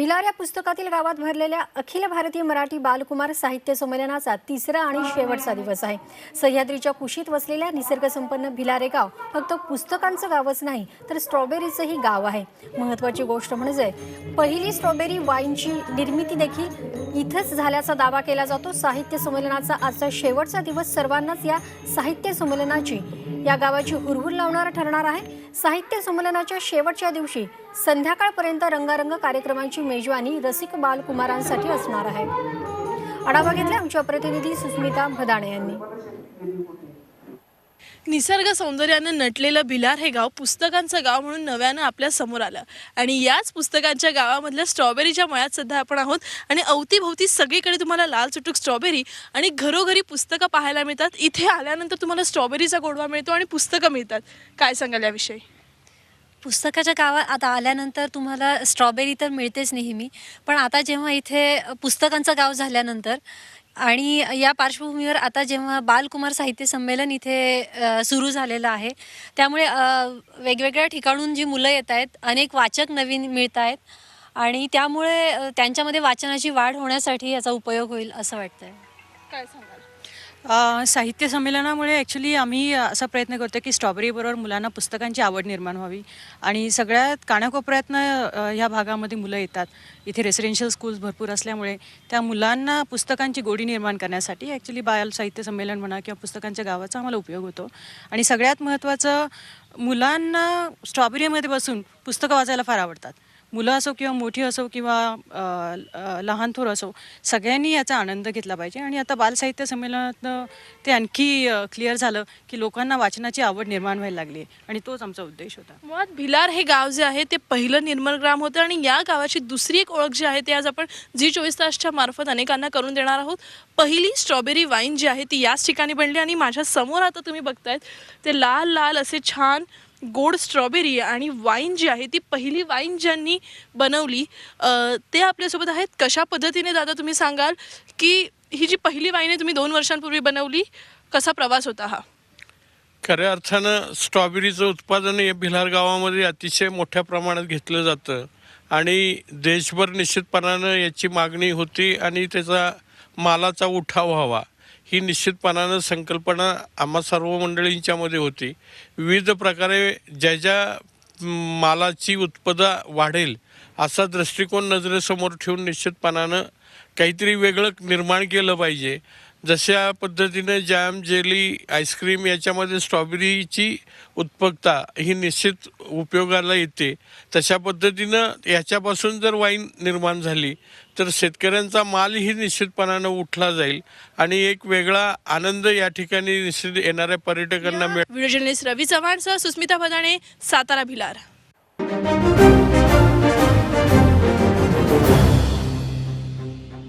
भिलार या पुस्तकातील गावात भरलेल्या अखिल भारतीय मराठी बालकुमार साहित्य संमेलनाचा तिसरा आणि शेवटचा दिवस आहे. सह्याद्रीच्या कुशीत वसलेल्या निसर्गसंपन्न भिलारे गाव फक्त पुस्तकांचं गावच नाही तर स्ट्रॉबेरीचंही गाव आहे. महत्त्वाची गोष्ट म्हणजे पहिली स्ट्रॉबेरी वाईनची निर्मिती देखील इथंच झाल्याचा दावा केला जातो. साहित्य संमेलनाचा आजचा शेवटचा दिवस सर्वांनाच या साहित्य संमेलनाची या गावाची हुरहुर लावणारा ठरणार आहे. साहित्य संमेलनाच्या शेवटच्या दिवशी संध्याकाळपर्यंत रंगारंग कार्यक्रमांची मेजवानी रसिक बालकुमारांसाठी असणार आहे. आढावा घेतला आमच्या प्रतिनिधी सुस्मिता भदाणे यांनी. निसर्ग सौंदर्यानं नटलेलं भिलार हे गाव पुस्तकांचं गाव म्हणून नव्यानं आपल्यासमोर आलं. आणि याच पुस्तकांच्या गावामधल्या स्ट्रॉबेरीच्या मळ्यात सध्या आपण आहोत. आणि अवतीभोवती सगळीकडे तुम्हाला लाल चुटूक स्ट्रॉबेरी आणि घरोघरी पुस्तकं पाहायला मिळतात. इथे आल्यानंतर तुम्हाला स्ट्रॉबेरीचा गोडवा मिळतो आणि पुस्तकं मिळतात. काय सांगाल याविषयी? पुस्तकाच्या गावात आता आल्यानंतर तुम्हाला स्ट्रॉबेरी तर मिळतेच नेहमी पण आता जेव्हा इथे पुस्तकांचं गाव झाल्यानंतर आणि या पार्श्वभूमीवर आता जेव्हा बालकुमार साहित्य संमेलन इथे सुरू झालेलं आहे त्यामुळे वेगवेगळ्या ठिकाणून जी मुलं येत आहेत अनेक वाचक नवीन मिळत आहेत आणि त्यामुळे त्यांच्यामध्ये वाचनाची वाढ होण्यासाठी याचा उपयोग होईल असं वाटतंय. काय सांगाल? अ, साहित्य संमेलनामुळे ॲक्च्युली आम्ही असा प्रयत्न करतो की स्ट्रॉबेरीबरोबर मुलांना पुस्तकांची आवड निर्माण व्हावी. आणि सगळ्यात कानाकोपऱ्यातनं अ, ह्या भागामध्ये मुलं येतात. इथे रेसिडेन्शियल स्कूल्स भरपूर असल्यामुळे त्या मुलांना पुस्तकांची गोडी निर्माण करण्यासाठी ॲक्च्युली बाल साहित्य संमेलन म्हणा किंवा पुस्तकांच्या गावाचा आम्हाला उपयोग होतो. आणि सगळ्यात महत्त्वाचं मुलांना स्ट्रॉबेरीमध्ये बसून पुस्तकं वाचायला फार आवडतात. मुलं असो किंवा मोठी असो किंवा लहान थोर असो सगळ्यांनी याचा आनंद घेतला पाहिजे. आणि आता बालसाहित्य संमेलनातनं ते आणखी क्लिअर झालं की लोकांना वाचनाची आवड निर्माण व्हायला लागली आहे. आणि तोच आमचा उद्देश होता. मुळात भिलार हे गाव जे आहे ते पहिलं निर्मल ग्राम होतं आणि या गावाची दुसरी एक ओळख जी आहे ती आज आपण जी चोवीस तासच्या मार्फत अनेकांना करून देणार आहोत. पहिली स्ट्रॉबेरी वाईन जी आहे ती याच ठिकाणी बनली आणि माझ्यासमोर आता तुम्ही बघतायत ते लाल लाल असे छान गोड स्ट्रॉबेरी आणि वाईन जी आहे ती पहिली वाईन ज्यांनी बनवली ते आपल्यासोबत आहेत. कशा पद्धतीने दादा तुम्ही सांगाल की ही जी पहिली वाईन आहे तुम्ही दोन वर्षांपूर्वी बनवली कसा प्रवास होता हा? खऱ्या अर्थानं स्ट्रॉबेरीचं उत्पादन हे भिलार गावामध्ये अतिशय मोठ्या प्रमाणात घेतलं जातं. आणि देशभर निश्चितपणानं याची मागणी होती आणि त्याचा मालाचा उठाव व्हावा. ही निश्चितपणानं संकल्पना आम्हा सर्व मंडळींच्यामध्ये होती. विविध प्रकारे ज्या ज्या मालाची उत्पदा वाढेल असा दृष्टिकोन नजरेसमोर ठेवून निश्चितपणानं काहीतरी वेगळं निर्माण केलं पाहिजे. जशा पद्धतीनं जॅम जेली आईस्क्रीम याच्यामध्ये स्ट्रॉबेरीची उत्पकता ही निश्चित उपयोगाला येते. तशा पद्धतीनं याच्यापासून जर वाईन निर्माण झाली तर शेतकऱ्यांचा मालही निश्चितपणानं उठला जाईल आणि एक वेगळा आनंद या ठिकाणी निश्चित येणाऱ्या पर्यटकांना मिळेल व्हिडिओ जर्नलिस्ट रवी चव्हाणसह सुस्मिता भदाणे सातारा भिलार.